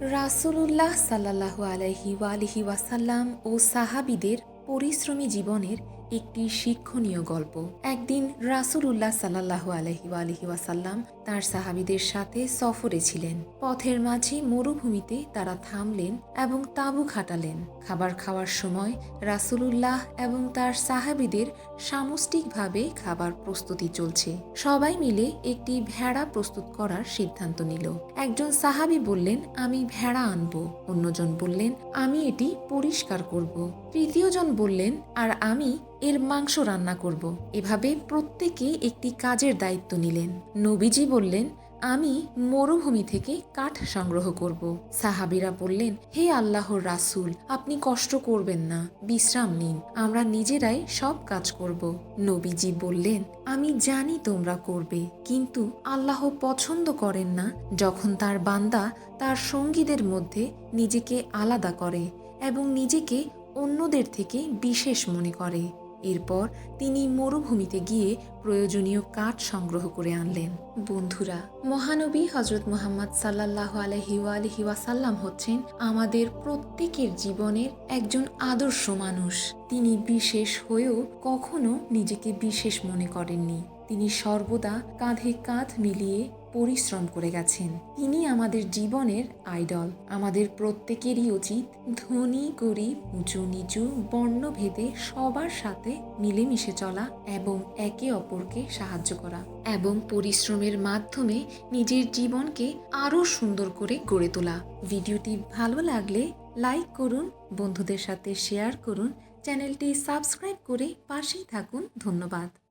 রাসূলুল্লাহ সাল্লাহ আলহি ওয়ালিহি ওয়াসাল্লাম ও সাহাবিদের পরিশ্রমী জীবনের একটি শিক্ষণীয় গল্প। একদিন রাসূলুল্লাহ সাল্লাল্লাহু আলাইহি ওয়ালিহি ওয়াসাল্লাম তার সাহাবিদের সাথে সফরে ছিলেন। পথের মাঝে মরুভূমিতে তারা থামলেন এবং তাঁবু খাটালেন। খাবার খাওয়ার সময় রাসূলুল্লাহ এবং তার সাহাবিদের সামষ্টিকভাবে খাবার প্রস্তুতি চলছে। সবাই মিলে একটি ভেড়া প্রস্তুত করার সিদ্ধান্ত নিল। একজন সাহাবি বললেন, আমি ভেড়া আনব। অন্যজন বললেন, আমি এটি পরিষ্কার করব। তৃতীয়জন বললেন, আর আমি এর মাংস রান্না করব। এভাবে প্রত্যেকে একটি কাজের দায়িত্ব নিলেন। নবীজি বললেন, আমি মরুভূমি থেকে কাঠ সংগ্রহ করব। সাহাবিরা বললেন, হে আল্লাহর রাসূল, আপনি কষ্ট করবেন না, বিশ্রাম নিন, আমরা নিজেরাই সব কাজ করব। নবীজি বললেন, আমি জানি তোমরা করবে, কিন্তু আল্লাহ পছন্দ করেন না যখন তার বান্দা তার সঙ্গীদের মধ্যে নিজেকে আলাদা করে এবং নিজেকে অন্যদের থেকে বিশেষ মনে করে। এরপর তিনি মরুভূমিতে গিয়ে প্রয়োজনীয় কাঠ সংগ্রহ করে আনলেন। বন্ধুরা, মহানবী হজরত মোহাম্মদ সাল্লাহ আলহি ওয়াসাল্লাম হচ্ছেন আমাদের প্রত্যেকের জীবনের একজন আদর্শ মানুষ। তিনি বিশেষ হয়েও কখনো নিজেকে বিশেষ মনে করেননি। তিনি সর্বদা কাঁধে কাঁধ মিলিয়ে পরিশ্রম করে গেছেন। তিনি আমাদের জীবনের আইডল, আমাদের প্রত্যেকেরই উচিত ধনী, গরিব, উঁচু, নিচু, বর্ণভেদে সবার সাথে মিলেমিশে চলা এবং একে অপরকে সাহায্য করা এবং পরিশ্রমের মাধ্যমে নিজের জীবনকে আরও সুন্দর করে গড়ে তোলা। ভিডিওটি ভালো লাগলে লাইক করুন, বন্ধুদের সাথে শেয়ার করুন, চ্যানেলটি সাবস্ক্রাইব করে পাশেই থাকুন। ধন্যবাদ।